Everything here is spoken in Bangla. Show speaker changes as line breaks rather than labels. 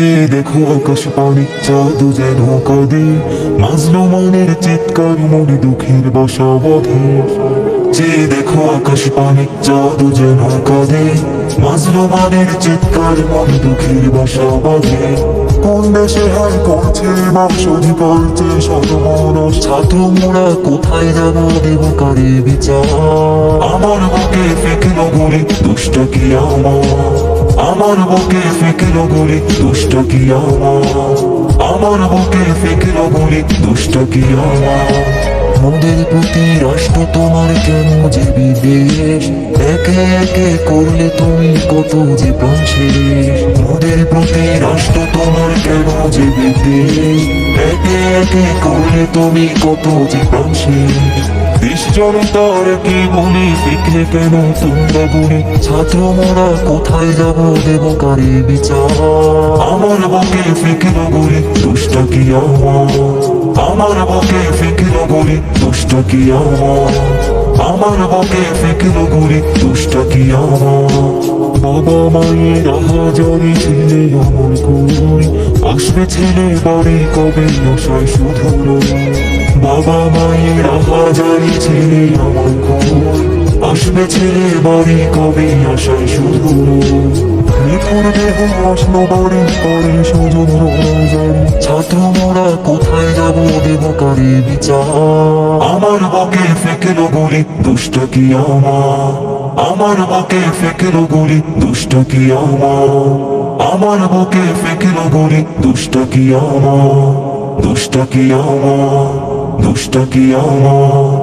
চেয়ে দেখো আকাশ পানি, চাঁদ যেন কাঁদে। মাজলো মনের চিৎকার, মনে দুঃখের বাসা বাঁধে। চেয়ে দেখো আকাশ পানি, চাঁদ যেন কাঁদে। মাজলো মনের চিৎকার, মনে দুঃখের বাসা বাঁধে। কোন দেশে হার করছে বাক্স করছে সর্বনাশ ছাত্র মোরা কোথায় যাব, দেব কারে বিচার? আমার বুকে ফেকলো গুলি, দুষ্ট কি আমার? আমার বুকে ফেকলো গুলি দুষ্ট কি আমার? বুকে ফেকলো গুলি দুষ্ট কি আমার? প্রতি রাষ্ট্র তোমার কেন যে বিদেশ একে একে করলে তুমি কত যে পৌঁছে মোদের প্রতি রাষ্ট্র তোমার কেন যে বিদেশ একে একে করলে তুমি কত যে পৌঁছে নিশ্চয়তার কি বলি শিখলে কেন তোমরা গুলি ছাত্র মোরা কোথায় যাব দেব কারে বিচার? আমার বুকে ফিকির গুলি দুষ্ট কি আমার? আমার বুকে ফিকির গুলি দুষ্ট কি আমার? আমার বুকে ফিকির গুলি দুষ্ট কি আমার? বাবা মায়ের হাজারি ছেলে আমার কই আসবে ছেলে বাড়ি কবে আশায় শুধু। বাবা মায়ের হাজারি ছেলে আমার কই আসবে ছেলে বাড়ি কবে আশায় শুধু। নিপুর দেহ আসলো বাড়ি করে রোজারি ছাত্র মোরা কোথায় যাব দেব কারে বিচার আমার বুকে ফেকেলো গুলি দুষ্ট কি আমার আমার বুকে ফেকের গুলি দুষ্ট কি আমার? আমার বুকে ফেকের গুলি দুষ্ট কি আমার? দুষ্ট কি আমার? দুষ্ট কি আমার?